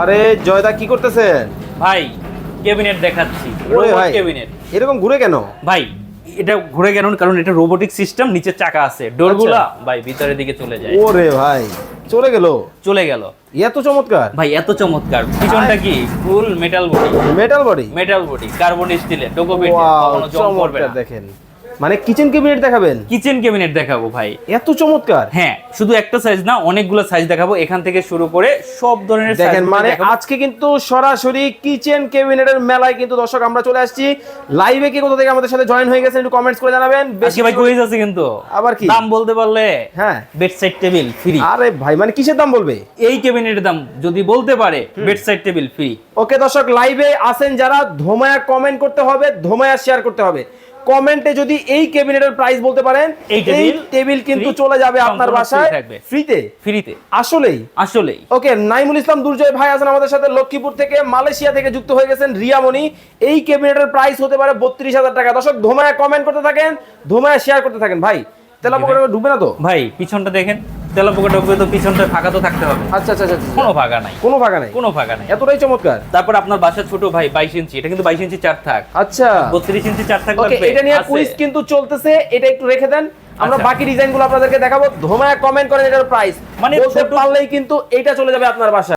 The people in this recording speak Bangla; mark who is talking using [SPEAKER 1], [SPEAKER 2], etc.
[SPEAKER 1] আরে জয়দা কি করতেছেন
[SPEAKER 2] ভাই ক্যাবিনেট দেখাচ্ছি।
[SPEAKER 1] ভাই
[SPEAKER 2] ক্যাবিনেট।
[SPEAKER 1] এরকম ঘুরে কেন?
[SPEAKER 2] ভাই এটা ঘুরে গেল কারণ এটা রোবোটিক সিস্টেম নিচে চাকা আছে। ডোরগুলা ভাই ভিতরের দিকে চলে যায়।
[SPEAKER 1] ওরে ভাই চলে গেল?
[SPEAKER 2] চলে গেল।
[SPEAKER 1] এত চমৎকার?
[SPEAKER 2] ভাই এত চমৎকার। পিছনটা কি? Full metal body
[SPEAKER 1] metal body
[SPEAKER 2] metal body carbon স্টিলের
[SPEAKER 1] ওয়াও
[SPEAKER 2] জং করবে
[SPEAKER 1] দেখেন। মানে কিচেন ক্যাবিনেট দেখাবেন?
[SPEAKER 2] কিচেন ক্যাবিনেট দেখাবো ভাই।
[SPEAKER 1] এত চমৎকার।
[SPEAKER 2] হ্যাঁ শুধু একটা সাইজ না অনেকগুলো সাইজ দেখাবো। এখান থেকে শুরু করে সব ধরনের
[SPEAKER 1] দেখেন মানে আজকে কিন্তু সরাসরি কিচেন ক্যাবিনেটের মেলায় কিন্তু দর্শক আমরা চলে আসছি। লাইভে কি কোথা থেকে আমাদের সাথে জয়েন হয়ে গেছেন একটু কমেন্টস করে জানাবেন।
[SPEAKER 2] আজকে ভাই কুইজ আছে কিন্তু।
[SPEAKER 1] আবার কি?
[SPEAKER 2] দাম বলতে পারলে
[SPEAKER 1] হ্যাঁ।
[SPEAKER 2] বেড সাইড টেবিল ফ্রি
[SPEAKER 1] আরে ভাই মানে কিসের দাম বলবে?
[SPEAKER 2] এই ক্যাবিনেটের দাম যদি বলতে পারে bedside table free
[SPEAKER 1] okay দর্শক লাইভে আসেন যারা ধোমায়া কমেন্ট করতে হবে ধোমায়া শেয়ার করতে হবে। কমেন্টে যদি এই ক্যাবিনেটের প্রাইস বলতে পারেন
[SPEAKER 2] এই টেবিল
[SPEAKER 1] কিন্তু চলে যাবে আপনার বাসায় ফ্রিতে
[SPEAKER 2] ফ্রিতে
[SPEAKER 1] আসলেই?
[SPEAKER 2] আসলেই।
[SPEAKER 1] ওকে নাইমুল ইসলাম দুর্জয় ভাই আছেন আমাদের সাথে লক্ষ্মীপুর থেকে মালয়েশিয়া থেকে যুক্ত হয়ে গেছেন রিয়ামণি। এই ক্যাবিনেটের প্রাইস হতে পারে বত্রিশ হাজার টাকা। দর্শক ধোমায়া কমেন্ট করতে থাকেন ধোমায়া শেয়ার করতে থাকেন। ভাই তেলা ডুবে না তো?
[SPEAKER 2] ভাই পিছনটা দেখেন। তেলা পোকা ঢুকবে তো পিছনটা ফাঁকা তো থাকতে হবে।
[SPEAKER 1] আচ্ছা আচ্ছা আচ্ছা, আচ্ছা।
[SPEAKER 2] কোনো ফাঁকা নাই।
[SPEAKER 1] কোনো ফাঁকা নাই?
[SPEAKER 2] কোনো ফাঁকা নাই।
[SPEAKER 1] এতটাই চমৎকার।
[SPEAKER 2] তারপর আপনার বাসা ছোট ভাই বাইশ ইঞ্চি এটা কিন্তু বাইশ ইঞ্চি চার থাক।
[SPEAKER 1] আচ্ছা।
[SPEAKER 2] বত্রিশ ইঞ্চি চার থাক লাগবে
[SPEAKER 1] এটা নিয়ে। কুইজ কিন্তু চলতেছে এটা একটু রেখে দেন। আমরা
[SPEAKER 2] বাকি
[SPEAKER 1] বাকি ডিজাইনগুলো আপনাদেরকে দেখাবো। ধোমায় কমেন্ট করেন এটার প্রাইস মানে
[SPEAKER 2] মানে
[SPEAKER 1] বলতে পারলেই কিন্তু এটা চলে যাবে আপনার বাসায়।